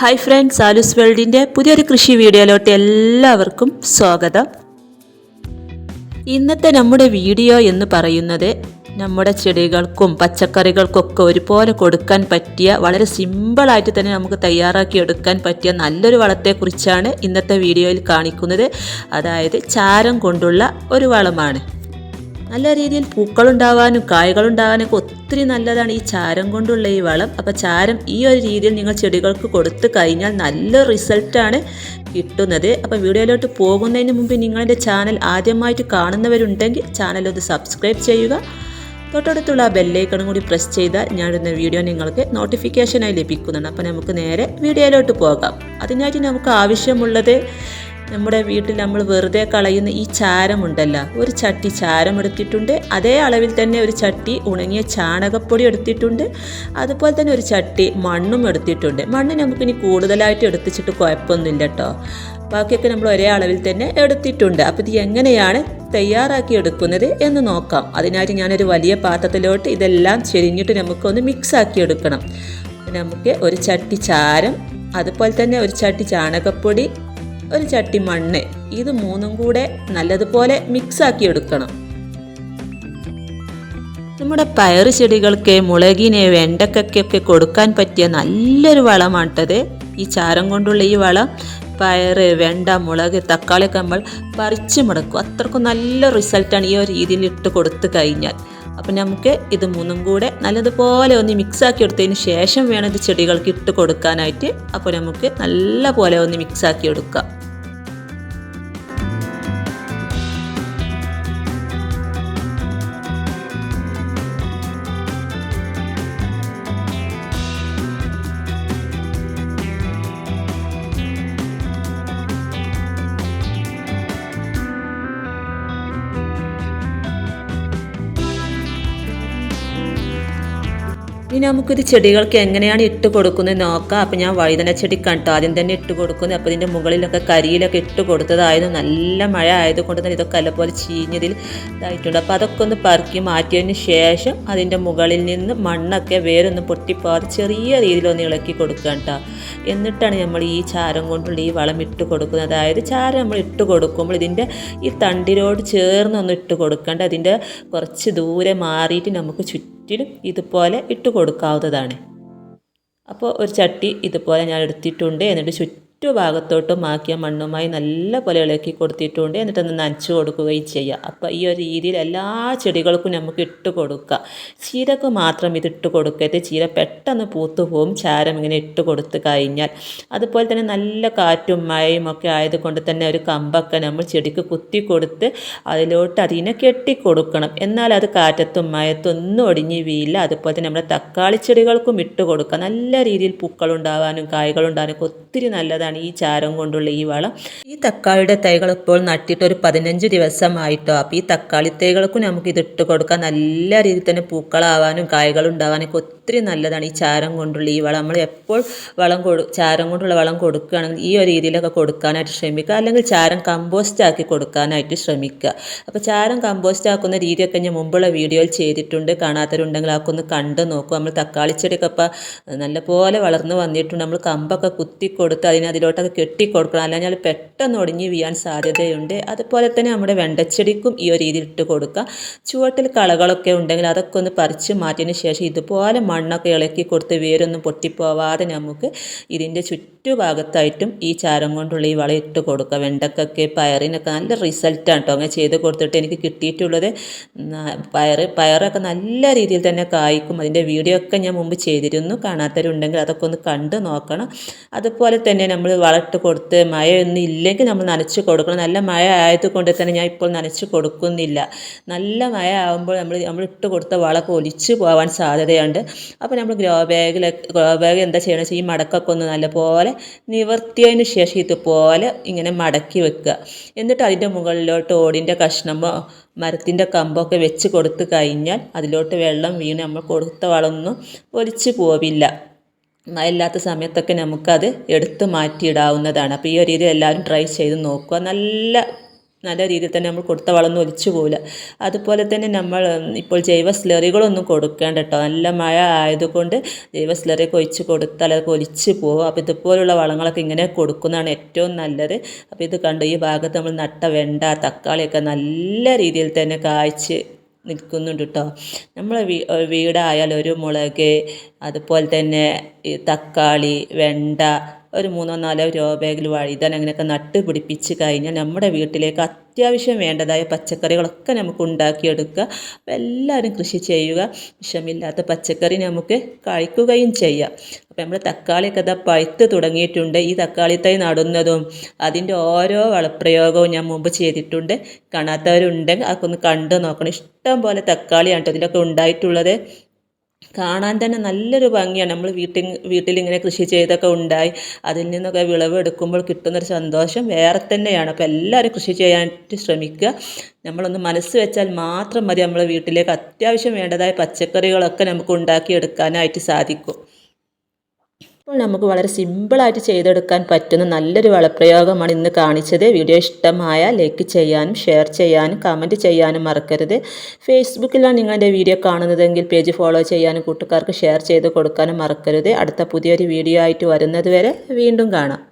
Hi friends ആലൂസ് വേൾഡിന്റെ പുതിയൊരു കൃഷി വീഡിയോയിലോട്ട് എല്ലാവർക്കും സ്വാഗതം. ഇന്നത്തെ നമ്മുടെ വീഡിയോ എന്ന് പറയുന്നത് നമ്മുടെ ചെടികൾക്കും പച്ചക്കറികൾക്കൊക്കെ ഒരുപോലെ കൊടുക്കാൻ പറ്റിയ വളരെ സിമ്പിളായിട്ട് തന്നെ നമുക്ക് തയ്യാറാക്കി എടുക്കാൻ പറ്റിയ നല്ലൊരു വളത്തെക്കുറിച്ചാണ് ഇന്നത്തെ വീഡിയോയിൽ കാണിക്കുന്നത്. അതായത് ചാരം കൊണ്ടുള്ള ഒരു വളമാണ്. നല്ല രീതിയിൽ പൂക്കളുണ്ടാകാനും പൂക്കളുണ്ടാവാനും ഒക്കെ ഒത്തിരി നല്ലതാണ് ഈ ചാരം കൊണ്ടുള്ള ഈ വളം. അപ്പോൾ ചാരം ഈ ഒരു രീതിയിൽ നിങ്ങൾ ചെടികൾക്ക് കൊടുത്തു കഴിഞ്ഞാൽ നല്ല റിസൾട്ടാണ് കിട്ടുന്നത്. അപ്പോൾ വീഡിയോയിലോട്ട് പോകുന്നതിന് മുമ്പ് നിങ്ങളുടെ ചാനൽ ആദ്യമായിട്ട് കാണുന്നവരുണ്ടെങ്കിൽ ചാനൽ ഒന്ന് സബ്സ്ക്രൈബ് ചെയ്യുക. തൊട്ടടുത്തുള്ള ബെല്ലൈക്കണും കൂടി പ്രസ് ചെയ്താൽ ഞാനിടുന്ന വീഡിയോ നിങ്ങൾക്ക് നോട്ടിഫിക്കേഷനായി ലഭിക്കുന്നതാണ്. അപ്പോൾ നമുക്ക് നേരെ വീഡിയോയിലോട്ട് പോകാം. അതിനായിട്ട് നമുക്ക് ആവശ്യമുള്ളത് നമ്മുടെ വീട്ടിൽ നമ്മൾ വെറുതെ കളയുന്ന ഈ ചാരമുണ്ടല്ലോ. ഒരു ചട്ടി ചാരം എടുത്തിട്ടുണ്ട്. അതേ അളവിൽ തന്നെ ഒരു ചട്ടി ഉണങ്ങിയ ചാണകപ്പൊടി എടുത്തിട്ടുണ്ട്. അതുപോലെ തന്നെ ഒരു ചട്ടി മണ്ണും എടുത്തിട്ടുണ്ട്. മണ്ണ് നമുക്കിനി കൂടുതലായിട്ട് എടുത്തിച്ചിട്ട് കുഴപ്പമൊന്നുമില്ല കേട്ടോ. ബാക്കിയൊക്കെ നമ്മൾ ഒരേ അളവിൽ തന്നെ എടുത്തിട്ടുണ്ട്. അപ്പോൾ ഇത് എങ്ങനെയാണ് തയ്യാറാക്കി എടുക്കുന്നത് എന്ന് നോക്കാം. അതിനായിട്ട് ഞാനൊരു വലിയ പാത്രത്തിലോട്ട് ഇതെല്ലാം ചെരിഞ്ഞിട്ട് നമുക്കൊന്ന് മിക്സ് ആക്കി എടുക്കണം. നമുക്ക് ഒരു ചട്ടി ചാരം അതുപോലെ തന്നെ ഒരു ചട്ടി ചാണകപ്പൊടി ഒരു ചട്ടി മണ്ണ്. ഇത് മൂന്നും കൂടെ നല്ലതുപോലെ മിക്സ് ആക്കി എടുക്കണം നമ്മുടെ പയറ് ചെടികൾക്ക് മുളകിന് വെണ്ടക്കൊക്കെ കൊടുക്കാൻ പറ്റിയ നല്ലൊരു വളമാട്ടത് ഈ ചാരം കൊണ്ടുള്ള ഈ വളം പയറ് വെണ്ട മുളക് തക്കാളിയൊക്കെ നമ്മൾ പറിച്ചു മുടക്കും അത്രക്കും നല്ല റിസൾട്ടാണ് ഈ ഒരു രീതിയിൽ ഇട്ട് കൊടുത്തു കഴിഞ്ഞാൽ. അപ്പം നമുക്ക് ഇത് മൂന്നും കൂടെ നല്ലതുപോലെ ഒന്ന് മിക്സ് ആക്കി എടുത്തതിന് ശേഷം വേണം ഇത് ചെടികൾക്ക് ഇട്ട് കൊടുക്കാനായിട്ട്. അപ്പോൾ നമുക്ക് നല്ല പോലെ ഒന്ന് മിക്സ് ആക്കി എടുക്കാം. നമുക്കിത് ചെടികൾക്ക് എങ്ങനെയാണ് ഇട്ട് കൊടുക്കുന്നത് നോക്കാം. അപ്പം ഞാൻ വഴുതന ചെടി കണ്ടു. ആദ്യം തന്നെ ഇട്ട് കൊടുക്കുന്നത് അപ്പോൾ ഇതിന്റെ മുകളിലൊക്കെ കരിയിലൊക്കെ ഇട്ട് കൊടുത്തതായിരുന്നു. നല്ല മഴ ആയതുകൊണ്ട് തന്നെ ഇതൊക്കെ അല്ലപോലെ ചീഞ്ഞതിൽ ഇതായിട്ടുണ്ട്. അപ്പോൾ അതൊക്കെ ഒന്ന് പറക്കി മാറ്റിയതിന് ശേഷം അതിന്റെ മുകളിൽ നിന്ന് മണ്ണൊക്കെ വേരൊന്ന് പൊട്ടിപ്പോകാതെ ചെറിയ രീതിയിലൊന്ന് ഇളക്കി കൊടുക്കുക കേട്ടോ. എന്നിട്ടാണ് നമ്മൾ ഈ ചാരം കൊണ്ടുള്ള ഈ വളം ഇട്ട് കൊടുക്കുന്നത്. അതായത് ചാരം നമ്മൾ ഇട്ട് കൊടുക്കുമ്പോൾ ഇതിന്റെ ഈ തണ്ടിനോട് ചേർന്നൊന്ന് ഇട്ട് കൊടുക്കേണ്ട. അതിന്റെ കുറച്ച് ദൂരെ മാറിയിട്ട് നമുക്ക് ചുറ്റും ചുറ്റിലും ഇതുപോലെ ഇട്ട് കൊടുക്കാവുന്നതാണ് അപ്പോൾ ഒരു ചട്ടി ഇതുപോലെ ഞാൻ എടുത്തിട്ടുണ്ട്. എന്നിട്ട് ചുറ്റും ഭാഗത്തോട്ട് മാക്കിയ മണ്ണുമായി നല്ല പോലെ ഇളക്കി കൊടുത്തിട്ടുണ്ട്. എന്നിട്ട് ഒന്ന് നനച്ചു കൊടുക്കുകയും ചെയ്യുക അപ്പോൾ ഈ ഒരു രീതിയിൽ എല്ലാ ചെടികൾക്കും നമുക്ക് ഇട്ട് കൊടുക്കുക ചീരക്ക് മാത്രം ഇത് ഇട്ട് കൊടുക്കരുത്. ചീര പെട്ടെന്ന് പൂത്തു പോവും ചാരം ഇങ്ങനെ ഇട്ട് കൊടുത്തു കഴിഞ്ഞാൽ അതുപോലെ തന്നെ നല്ല കാറ്റും മഴയും ഒക്കെ ആയതുകൊണ്ട് തന്നെ ഒരു കമ്പൊക്കെ നമ്മൾ ചെടിക്ക് കുത്തി കൊടുത്ത് അതിലോട്ട് അതിനെ കെട്ടിക്കൊടുക്കണം. എന്നാൽ അത് കാറ്റത്തും മഴത്തും ഒന്നും ഒടിഞ്ഞ് വീയില്ല അതുപോലെ തന്നെ നമ്മുടെ തക്കാളി ചെടികൾക്കും ഇട്ട് കൊടുക്കുക നല്ല രീതിയിൽ പൂക്കളുണ്ടാവാനും കായ്കളുണ്ടാവാനും ഒത്തിരി നല്ലതാണ്. ഈ ചാരം കൊണ്ടുള്ള ഈ വളം. ഈ തക്കാളിയുടെ തൈകൾ ഇപ്പോൾ നട്ടിട്ട് ഒരു പതിനഞ്ച് ദിവസമായിട്ടോ. അപ്പോൾ ഈ തക്കാളി തൈകൾക്കും നമുക്ക് ഇതിട്ട് കൊടുക്കാൻ കൊടുക്കാം നല്ല രീതിയിൽ തന്നെ പൂക്കളാവാനും കായ്കളുണ്ടാവാനൊക്കെ ഒത്തിരി നല്ലതാണ് ഈ ചാരം കൊണ്ടുള്ള ഈ വളം. നമ്മൾ എപ്പോൾ വളം കൊടു ചാരം കൊണ്ടുള്ള വളം കൊടുക്കുകയാണെങ്കിൽ ഈ ഒരു രീതിയിലൊക്കെ കൊടുക്കാനായിട്ട് ശ്രമിക്കുക. അല്ലെങ്കിൽ ചാരം കമ്പോസ്റ്റ് ആക്കി കൊടുക്കാനായിട്ട് ശ്രമിക്കുക. അപ്പോൾ ചാരം കമ്പോസ്റ്റ് ആക്കുന്ന രീതിയൊക്കെ ഞാൻ മുമ്പുള്ള വീഡിയോയിൽ ചെയ്തിട്ടുണ്ട്. കാണാത്തവരുണ്ടെങ്കിൽ അതൊക്കെ ഒന്ന് കണ്ട് നോക്കും. നമ്മൾ തക്കാളി ചെടിയൊക്കെ ഇപ്പം നല്ലപോലെ വളർന്നു വന്നിട്ടുണ്ട്. നമ്മൾ കമ്പൊക്കെ കുത്തി കൊടുത്ത് അതിന് അതിലോട്ടൊക്കെ കെട്ടിക്കൊടുക്കണം. അല്ലെങ്കിൽ പെട്ടെന്ന് ഒടിഞ്ഞ് വീഴാൻ സാധ്യതയുണ്ട്. അതുപോലെ തന്നെ നമ്മുടെ വെണ്ടച്ചെടിക്കും ഈ ഒരു രീതിയിൽ ഇട്ട് കൊടുക്കുക. ചുവട്ടിൽ കളകളൊക്കെ ഉണ്ടെങ്കിൽ അതൊക്കെ ഒന്ന് പറിച്ച് മാറ്റിയതിന് ശേഷം ഇതുപോലെ മണ്ണൊക്കെ ഇളക്കി കൊടുത്ത് വേരൊന്നും പൊട്ടിപ്പോവാതെ നമുക്ക് ഇതിന്റെ ചുറ്റുഭാഗത്തായിട്ടും ഈ ചാരം കൊണ്ടുള്ള ഈ വളം ഇട്ട് കൊടുക്കുക. വെണ്ടക്കൊക്കെ പയറിനൊക്കെ നല്ല റിസൾട്ടാണ് കേട്ടോ. അങ്ങനെ ചെയ്ത് കൊടുത്തിട്ട് എനിക്ക് കിട്ടിയിട്ടുള്ളത്. പയർ പയറൊക്കെ നല്ല രീതിയിൽ തന്നെ കായ്ക്കും. അതിന്റെ വീഡിയോ ഒക്കെ ഞാൻ മുമ്പ് ചെയ്തിരുന്നു. കാണാത്തവരുണ്ടെങ്കിൽ അതൊക്കെ ഒന്ന് കണ്ടു നോക്കണം. അതുപോലെ തന്നെ നമ്മൾ വളമിട്ട് കൊടുത്ത് മഴയൊന്നും ഇല്ലെങ്കിൽ നമ്മൾ നനച്ച് കൊടുക്കണം. നല്ല മഴ ആയതുകൊണ്ട് തന്നെ ഞാൻ ഇപ്പോൾ നനച്ച് കൊടുക്കുന്നില്ല. നല്ല മഴ ആകുമ്പോൾ നമ്മൾ നമ്മൾ ഇട്ട് കൊടുത്ത വളമൊക്കെ ഒലിച്ച് പോകാൻ സാധ്യതയുണ്ട്. അപ്പോൾ നമ്മൾ ഗ്രോ ബാഗിൽ ഗ്രോ ബാഗ് എന്താ ചെയ്യണമെന്ന് വെച്ചാൽ ഈ മടക്കൊക്കെ ഒന്ന് നല്ലപോലെ നിവർത്തിയതിന് ശേഷം ഇതുപോലെ ഇങ്ങനെ മടക്കി വെക്കുക. എന്നിട്ട് അതിന്റെ മുകളിലോട്ട് ഓടിന്റെ കഷ്ണമോ മരത്തിന്റെ കമ്പൊക്കെ വെച്ച് കൊടുത്ത് കഴിഞ്ഞാൽ അതിലോട്ട് വെള്ളം വീണ് നമ്മൾ കൊടുത്ത വളമൊന്നും ഒലിച്ച് പോവില്ല. മഴയില്ലാത്ത സമയത്തൊക്കെ നമുക്കത് എടുത്ത് മാറ്റിയിടാവുന്നതാണ്. അപ്പോൾ ഈ ഒരു രീതി എല്ലാവരും ട്രൈ ചെയ്ത് നോക്കുക. നല്ല നല്ല രീതിയിൽ തന്നെ നമ്മൾ കൊടുത്ത വളമൊന്നും ഒലിച്ചു പോകില്ല അതുപോലെ തന്നെ നമ്മൾ ഇപ്പോൾ ജൈവ സ്ലറികളൊന്നും കൊടുക്കേണ്ട കേട്ടോ നല്ല മഴ ആയതുകൊണ്ട് ജൈവ സ്ലറിയൊക്കെ ഒഴിച്ച് കൊടുത്താൽ അതൊക്കെ ഒലിച്ച് പോകും. അപ്പോൾ ഇതുപോലുള്ള വളങ്ങളൊക്കെ ഇങ്ങനെ കൊടുക്കുന്നതാണ് ഏറ്റവും നല്ലത്. അപ്പോൾ ഇത് കണ്ടു? ഈ ഭാഗത്ത് നമ്മൾ നട്ട വെണ്ട തക്കാളിയൊക്കെ നല്ല രീതിയിൽ തന്നെ കായ്ച്ച് നിൽക്കുന്നുണ്ട് കേട്ടോ നമ്മളെ വീടായാലും ഒരു മുളക് അതുപോലെ തന്നെ തക്കാളി വെണ്ട ഒരു മൂന്നോ നാലോ രോ ബാഗിൽ വഴുതന അങ്ങനെയൊക്കെ നട്ട് പിടിപ്പിച്ച് കഴിഞ്ഞാൽ നമ്മുടെ വീട്ടിലേക്ക് അത്യാവശ്യം വേണ്ടതായ പച്ചക്കറികളൊക്കെ നമുക്ക് ഉണ്ടാക്കിയെടുക്കുക. അപ്പോൾ എല്ലാവരും കൃഷി ചെയ്യുക. വിഷമില്ലാത്ത പച്ചക്കറി നമുക്ക് കഴിക്കുകയും ചെയ്യാം. അപ്പോൾ നമ്മൾ തക്കാളിയൊക്കെ ഇതാ പഴുത്ത് തുടങ്ങിയിട്ടുണ്ട്. ഈ തക്കാളി തൈ നടുന്നതും അതിന്റെ ഓരോ വളപ്രയോഗവും ഞാൻ മുമ്പ് ചെയ്തിട്ടുണ്ട്. കാണാത്തവരുണ്ടെങ്കിൽ അതൊക്കെ ഒന്ന് കണ്ടു നോക്കണം. ഇഷ്ടം പോലെ തക്കാളിയാണ് കേട്ടോ ഇതിലൊക്കെ ഉണ്ടായിട്ടുള്ളത്. കാണാൻ തന്നെ നല്ലൊരു ഭംഗിയാണ്. നമ്മൾ വീട്ടിൽ വീട്ടിലിങ്ങനെ കൃഷി ചെയ്തൊക്കെ ഉണ്ടായി. അതിൽ നിന്നൊക്കെ വിളവ് എടുക്കുമ്പോൾ കിട്ടുന്നൊരു സന്തോഷം വേറെ തന്നെയാണ്. അപ്പോൾ എല്ലാവരും കൃഷി ചെയ്യാനായിട്ട് ശ്രമിക്കുക. നമ്മളൊന്ന് മനസ്സ് വെച്ചാൽ മാത്രം മതി നമ്മളെ വീട്ടിലേക്ക് അത്യാവശ്യം വേണ്ടതായ പച്ചക്കറികളൊക്കെ നമുക്ക് ഉണ്ടാക്കിയെടുക്കാനായിട്ട് സാധിക്കും. അപ്പോൾ നമുക്ക് വളരെ സിമ്പിളായിട്ട് ചെയ്തെടുക്കാൻ പറ്റുന്ന നല്ലൊരു വളപ്രയോഗമാണ് ഇന്ന് കാണിച്ചത്. വീഡിയോ ഇഷ്ടമായ ലൈക്ക് ചെയ്യാനും ഷെയർ ചെയ്യാനും കമന്റ് ചെയ്യാനും മറക്കരുത്. ഫേസ്ബുക്കിലാണ് നിങ്ങളുടെ വീഡിയോ കാണുന്നതെങ്കിൽ പേജ് ഫോളോ ചെയ്യാനും കൂട്ടുകാർക്ക് ഷെയർ ചെയ്ത് കൊടുക്കാനും മറക്കരുത്. അടുത്ത പുതിയൊരു വീഡിയോ ആയിട്ട് വരുന്നത് വരെ വീണ്ടും കാണാം.